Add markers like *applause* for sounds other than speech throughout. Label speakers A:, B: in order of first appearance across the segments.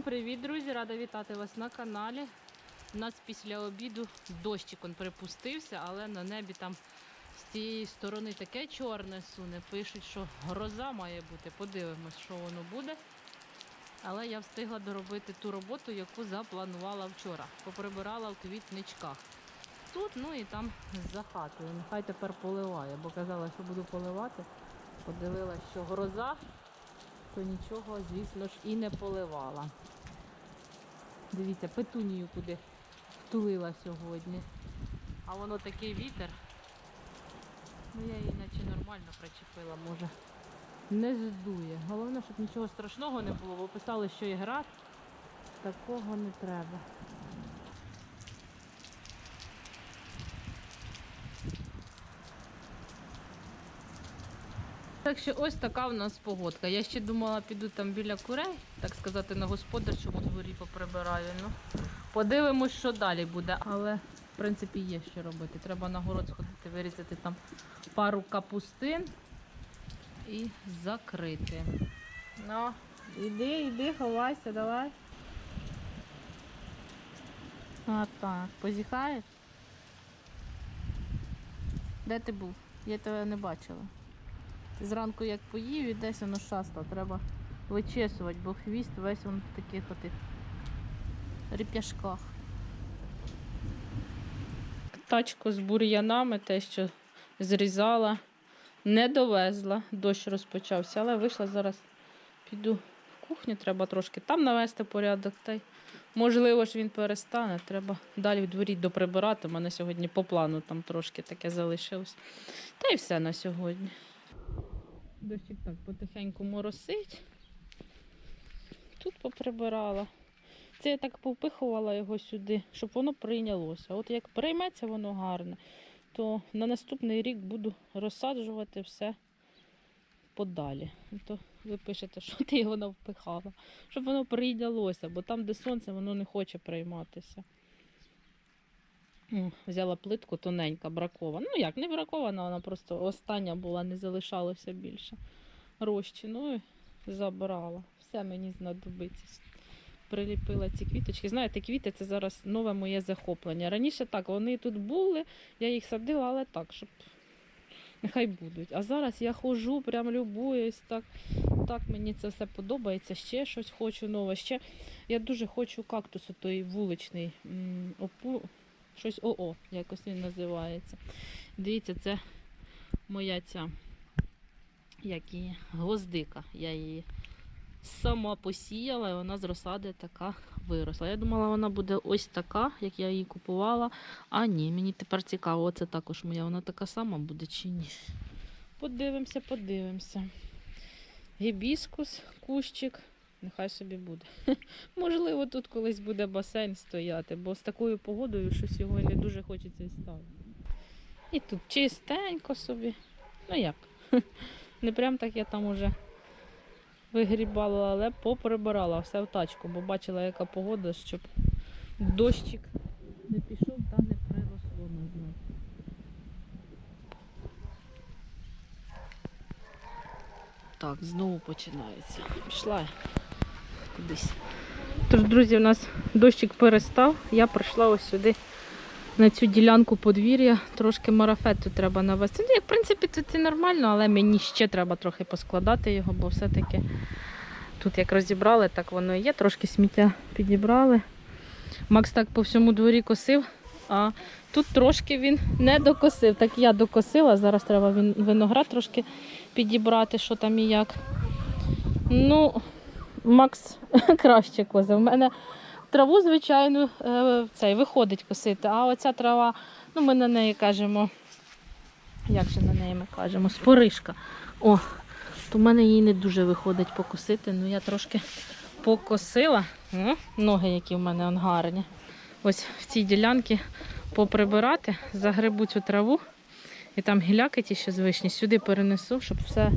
A: Всім привіт, друзі! Рада вітати вас на каналі. У нас після обіду дощик он припустився, але на небі там з цієї сторони таке чорне суне. Пишуть, що гроза має бути. Подивимось, що воно буде. Але я встигла доробити ту роботу, яку запланувала вчора. Поприбирала в квітничках. Тут, ну і там за хатою. Нехай тепер поливає, бо казала, що буду поливати. Подивилась, що гроза, то нічого, звісно ж, і не поливала. Дивіться, петунію куди втулила сьогодні. А воно такий вітер. Ну я її наче нормально причепила, може. Не здує. Головне, щоб нічого страшного не було, бо писали, що і град. Такого не треба. Так що ось така в нас погодка. Я ще думала, піду там біля курей, так сказати, на господарчому дворі поприбираю. Ну, подивимось, що далі буде. Але, в принципі, є що робити. Треба на город сходити, вирізати там пару капустин і закрити. Ну, іди, іди, ховайся, давай. А так, позіхаєш? Де ти був? Я тебе не бачила. Зранку як поїв і десь воно шастав. Треба вичесувати, бо хвіст весь он в таких отих реп'яшках. Тачку з бур'янами, те, що зрізала, не довезла. Дощ розпочався, але вийшла зараз, піду в кухню, треба трошки там навести порядок. Та й можливо ж він перестане. Треба далі в дворі доприбирати. У мене сьогодні по плану там трошки таке залишилось. Та й все на сьогодні. Дощик так потихеньку моросить. Тут поприбирала. Це я так повпихувала його сюди, щоб воно прийнялося. От як прийметься воно гарне, то на наступний рік буду розсаджувати все подалі. То ви пишете, що ти його навпихала, щоб воно прийнялося, бо там, де сонце, воно не хоче прийматися. Взяла плитку тоненька, бракована. Ну як, не бракована, вона просто остання була, не залишалося більше розчину і забрала. Все мені знадобиться. Приліпила ці квіточки. Знаєте, квіти це зараз нове моє захоплення. Раніше так, вони тут були, я їх садила, але так, щоб нехай будуть. А зараз я ходжу, прям любуюсь, так, так мені це все подобається. Ще щось хочу нове. Ще я дуже хочу кактус той вуличний. Опу... Щось ОО, якось він називається. Дивіться, це моя ця як її, гвоздика. Я її сама посіяла, і вона з розсади така виросла. Я думала, вона буде ось така, як я її купувала. А ні, мені тепер цікаво, це також моя, вона така сама буде чи ні. Подивимося, подивимося. Гібіскус, кущик. Нехай собі буде. *laughs* Можливо, тут колись буде басейн стояти, бо з такою погодою щось його не дуже хочеться і ставити. І тут чистенько собі. Ну як? *laughs* Не прям так я там уже вигрібала, але поприбирала все в тачку, бо бачила, яка погода, щоб дощик не пішов та не приросло назад. Так, знову починається. Пішла я кудись. Тож, друзі, у нас дощик перестав. Я прийшла ось сюди на цю ділянку подвір'я. Трошки марафету треба навести. Ну, в принципі, тут це нормально, але мені ще треба трохи поскладати його, бо все-таки тут як розібрали, так воно і є. Трошки сміття підібрали. Макс так по всьому дворі косив, а тут трошки він не докосив. Так я докосила. Зараз треба виноград трошки підібрати, що там і як. Ну, Макс *laughs* краще козив. У мене траву, звичайно, е, цей виходить косити, а оця трава, ну ми на неї кажемо, як же на неї ми кажемо, споришка. О, то в мене її не дуже виходить покосити. Ну я трошки покосила. Ноги, які в мене он гарні. Ось в цій ділянці поприбирати, загребу цю траву. І там гіляки ті, що з вишні, сюди перенесу, щоб все.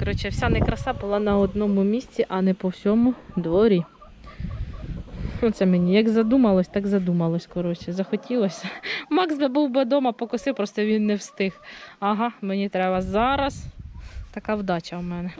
A: Коротше, вся некраса була на одному місці, а не по всьому дворі. Оце мені як задумалось, так задумалось. Коротше, захотілося. *laughs* Макс би був би вдома, покосив, просто він не встиг. Ага, мені треба зараз. Така вдача в мене.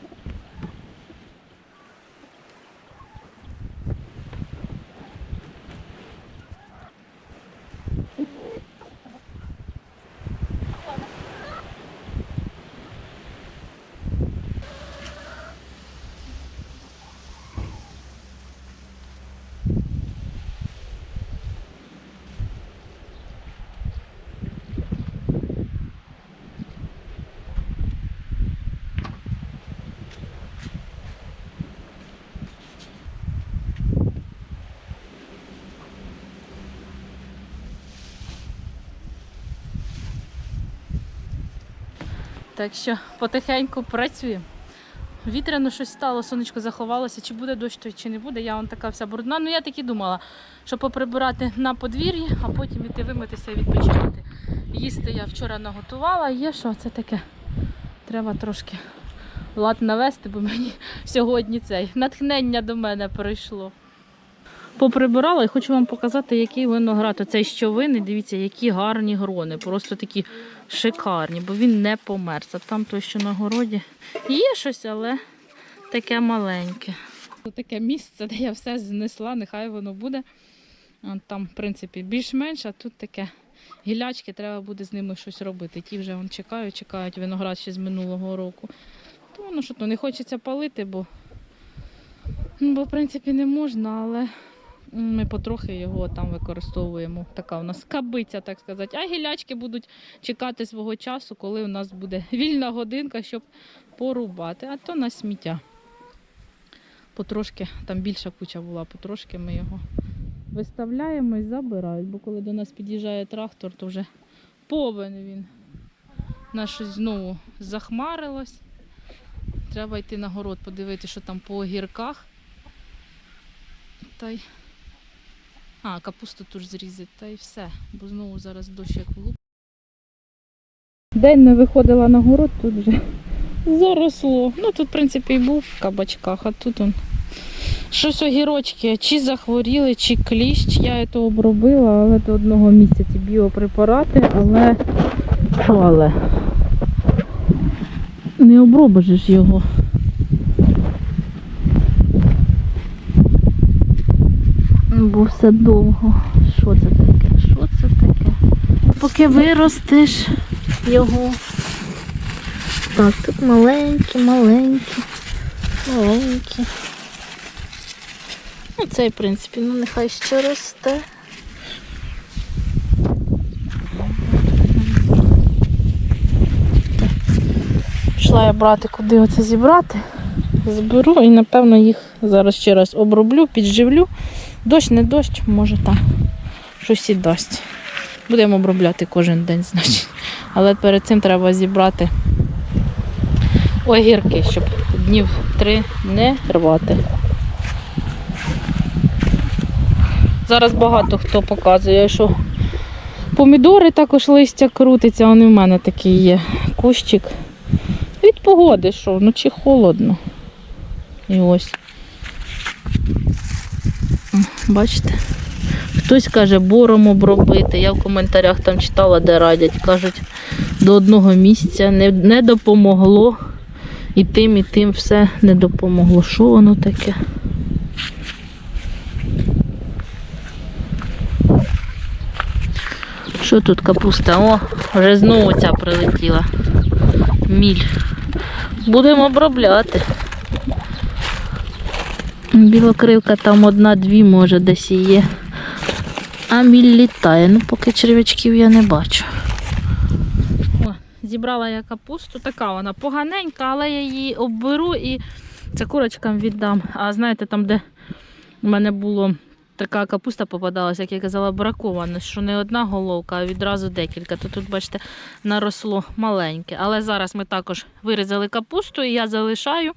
A: Так що потихеньку працюємо. Вітряно щось стало, сонечко заховалося, чи буде дощ, чи не буде. Я вон така вся брудна. Ну я так і думала, що поприбирати на подвір'ї, а потім іти вимитися і відпочивати. Їсти я вчора наготувала, є що це таке. Треба трошки лад навести, бо мені *laughs* сьогодні цей натхнення до мене прийшло. Поприбирала і хочу вам показати, який виноград. Оцей щовини, дивіться, які гарні грони. Просто такі шикарні, бо він не померз. Там той, що на городі, є щось, але таке маленьке. Це таке місце, де я все знесла, нехай воно буде. Там, в принципі, більш-менш, а тут таке гілячки, треба буде з ними щось робити. Ті вже чекають, чекають виноград ще з минулого року. То воно що то не хочеться палити, бо, ну, бо в принципі не можна, але ми потрохи його там використовуємо. Така у нас кабиця, так сказати. А гілячки будуть чекати свого часу, коли у нас буде вільна годинка, щоб порубати. А то на сміття. Потрошки, там більша куча була, потрошки ми його виставляємо і забирають. Бо коли до нас під'їжджає трактор, то вже повен він. Нас щось знову захмарилось. Треба йти на город, подивитися, що там по огірках. Та й а, капусту тут зрізати, та й все. Бо знову зараз дощ як луп. День не виходила на город, тут вже заросло. Ну тут, в принципі, і був в кабачках, а тут он. Щось огірочки, чи захворіли, чи кліщ. Я це обробила, але до одного місяця ці біопрепарати, але що але? Не обробиш його. Бо все довго. Що це таке? Що це таке? Поки виростеш його. Так, тут маленькі, маленькі, маленькі. Ну, цей, в принципі, ну нехай ще росте. Пішла я брати, куди оце зібрати. Зберу і напевно їх зараз ще раз оброблю, підживлю. Дощ, не дощ, може там щось і дасть. Будемо обробляти кожен день, значить. Але перед цим треба зібрати огірки, щоб днів три не рвати. Зараз багато хто показує, що помідори також листя крутиться, вони в мене такий є кущик. Від погоди, що вночі холодно. І ось. Бачите? Хтось каже, бором обробити. Я в коментарях там читала, де радять. Кажуть, до одного місця не, не допомогло. І тим, і тим все не допомогло. Що воно таке? Що тут капуста? О, вже знову ця прилетіла. Міль. Будемо обробляти. Білокривка там одна-дві, може, десь є. А міль літає. Ну, поки черв'ячків я не бачу. О, зібрала я капусту. Така вона поганенька, але я її обберу і це курочкам віддам. А знаєте, там, де в мене було така капуста попадалася, як я казала, бракована, що не одна головка, а відразу декілька. То тут, бачите, наросло маленьке. Але зараз ми також вирізали капусту і я залишаю.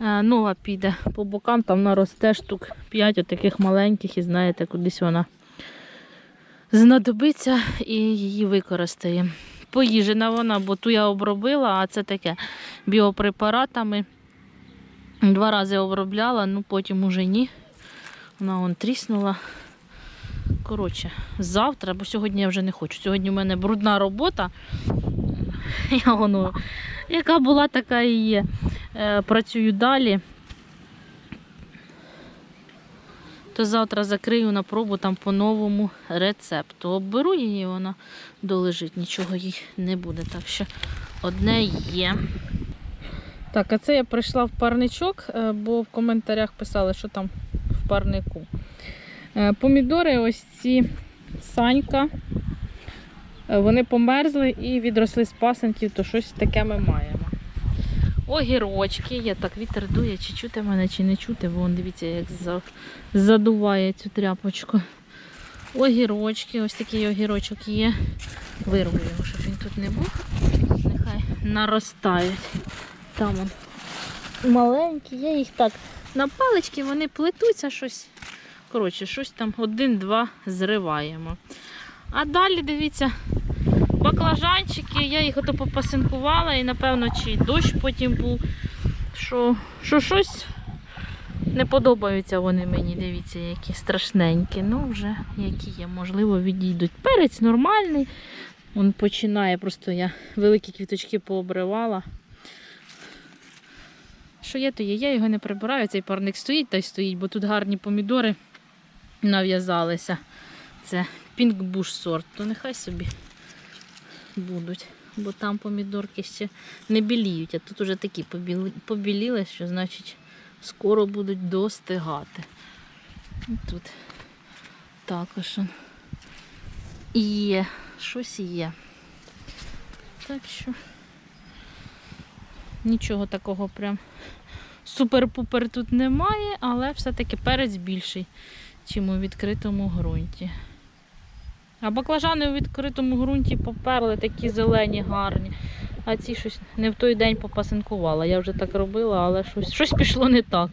A: Е, Нова піде по бокам, там наросте штук 5 таких маленьких, і знаєте, кудись вона знадобиться і її використає. Поїжена вона, бо ту я обробила, а це таке біопрепаратами. Два рази обробляла, ну потім уже ні. Вона вон тріснула. Коротше, завтра, бо сьогодні я вже не хочу. Сьогодні в мене брудна робота. *laughs* Я воно, яка була, така і є. Е, працюю далі. То завтра закрию на пробу там по новому рецепту. Оберу її, вона долежить, нічого їй не буде. Так що одне є. Так, а це я прийшла в парничок, е, бо в коментарях писали, що там в парнику. Е, Помідори ось ці санька. Е, Вони померзли і відросли з пасенків, то щось таке ми маємо. Огірочки є. Так, вітер дує, чи чути мене, чи не чути. Вон, дивіться, як задуває цю тряпочку. Огірочки, ось такий огірочок є. Вирву його, щоб він тут не був. Нехай наростають. Там он маленькі, я їх так на палички, вони плетуться щось. Коротше, щось там один-два зриваємо. А далі дивіться, баклажанчики, я їх ото попасинкувала і напевно чи дощ потім був. Що, що щось не подобаються вони мені, дивіться, які страшненькі. Ну, вже які є, можливо, відійдуть. Перець нормальний. Він починає, просто я великі квіточки пообривала. Що є, то є. Я його не прибираю. Цей парник стоїть та й стоїть, бо тут гарні помідори нав'язалися. Це пінкбуш сорт, то нехай собі будуть. Бо там помідорки ще не біліють, а тут уже такі побіліли, що значить скоро будуть достигати. Тут також є, щось є. Так що нічого такого прям супер-пупер тут немає, але все-таки перець більший, чим у відкритому ґрунті. А баклажани у відкритому ґрунті поперли такі зелені, гарні. А ці щось не в той день попасинкувала. Я вже так робила, але щось, щось пішло не так.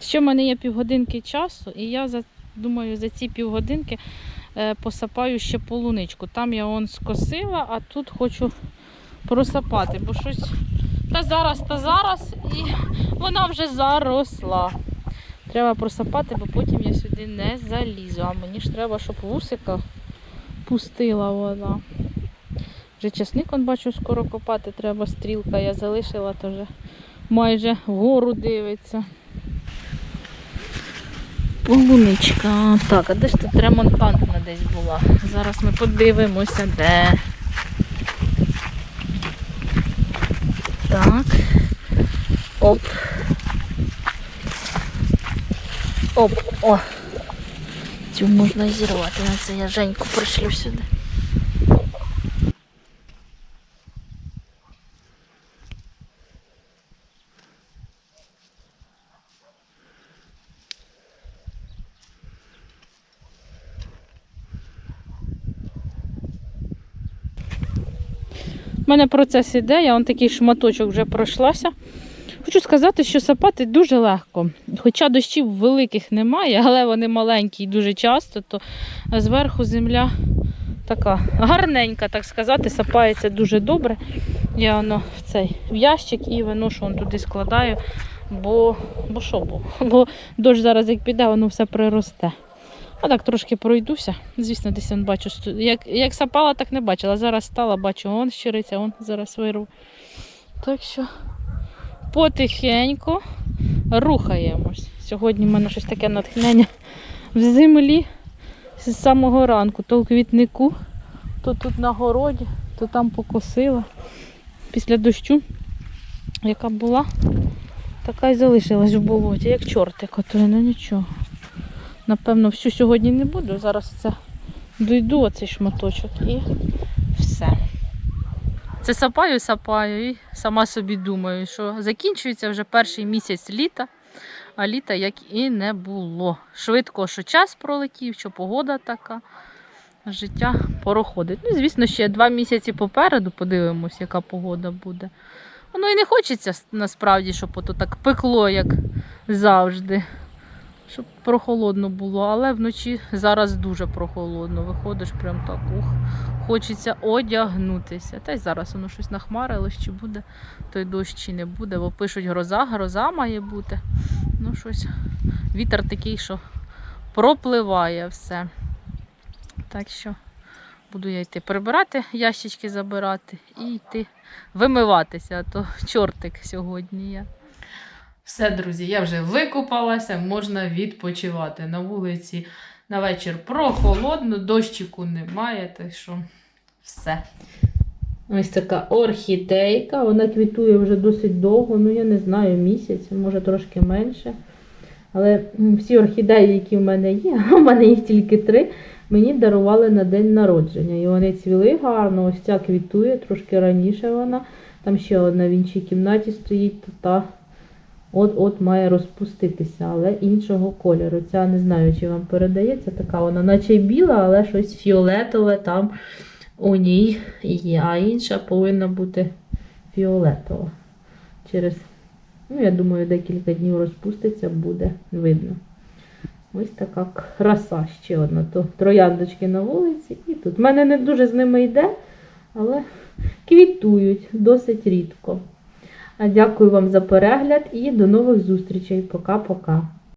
A: Ще в мене є півгодинки часу, і я за, думаю, за ці півгодинки е, посапаю ще полуничку. Там я он скосила, а тут хочу просапати, бо щось та зараз, та зараз, і вона вже заросла. Треба просапати, бо потім я сюди не залізу. А мені ж треба, щоб вусика пустила вода. Вже часник, он бачу, скоро копати треба стрілка. Я залишила, то вже майже вгору дивиться. Полуничка. Так, а де ж тут ремонтантна десь була? Зараз ми подивимося, де. Так. Оп. Оп, о. Цю можна зірвати. На це я Женьку пришлю сюди. У мене процес іде, я он такий шматочок вже пройшлася. Хочу сказати, що сапати дуже легко. Хоча дощів великих немає, але вони маленькі і дуже часто, то зверху земля така гарненька, так сказати, сапається дуже добре. Я воно в цей в ящик і виношу он туди складаю, бо, бо що бо? Бо дощ зараз як піде, воно все приросте. А так трошки пройдуся. Звісно, десь он бачу. Як, як сапала, так не бачила. Зараз стала, бачу, он щириця, он зараз вирву. Так що потихеньку рухаємось. Сьогодні в мене щось таке натхнення в землі з самого ранку. То в квітнику, то тут на городі, то там покосила. Після дощу, яка була, така й залишилась в болоті, як чортик, ото ну нічого. Напевно, всю сьогодні не буду. Зараз це дойду оцей шматочок і все. Це сапаю, сапаю і сама собі думаю, що закінчується вже перший місяць літа, а літа як і не було. Швидко, що час пролетів, що погода така, життя пороходить. Ну, звісно, ще два місяці попереду подивимось, яка погода буде. Воно і не хочеться насправді, щоб ото так пекло, як завжди. Щоб прохолодно було, але вночі зараз дуже прохолодно. Виходиш прям так, ух, хочеться одягнутися. Та й зараз воно щось нахмарилось, чи буде той дощ, чи не буде, бо пишуть гроза, гроза має бути. Ну, щось вітер такий, що пропливає все. Так що буду я йти прибирати, ящички забирати і йти вимиватися, а то чортик сьогодні я. Все, друзі, я вже викупалася, можна відпочивати. На вулиці на вечір прохолодно, дощику немає, так що все. Ось така орхідейка, вона квітує вже досить довго, ну я не знаю, місяць, може трошки менше. Але всі орхідеї, які в мене є, *laughs* а в мене їх тільки три, мені дарували на день народження. І вони цвіли гарно, ось ця квітує, трошки раніше вона. Там ще одна в іншій кімнаті стоїть, та от-от має розпуститися, але іншого кольору. Ця не знаю, чи вам передається така, вона наче біла, але щось фіолетове там у ній є. А інша повинна бути фіолетова. Через, ну, я думаю, декілька днів розпуститься, буде видно. Ось така краса ще одна. То трояндочки на вулиці і тут. У мене не дуже з ними йде, але квітують досить рідко. Дякую вам за перегляд і до нових зустрічей. Пока-пока.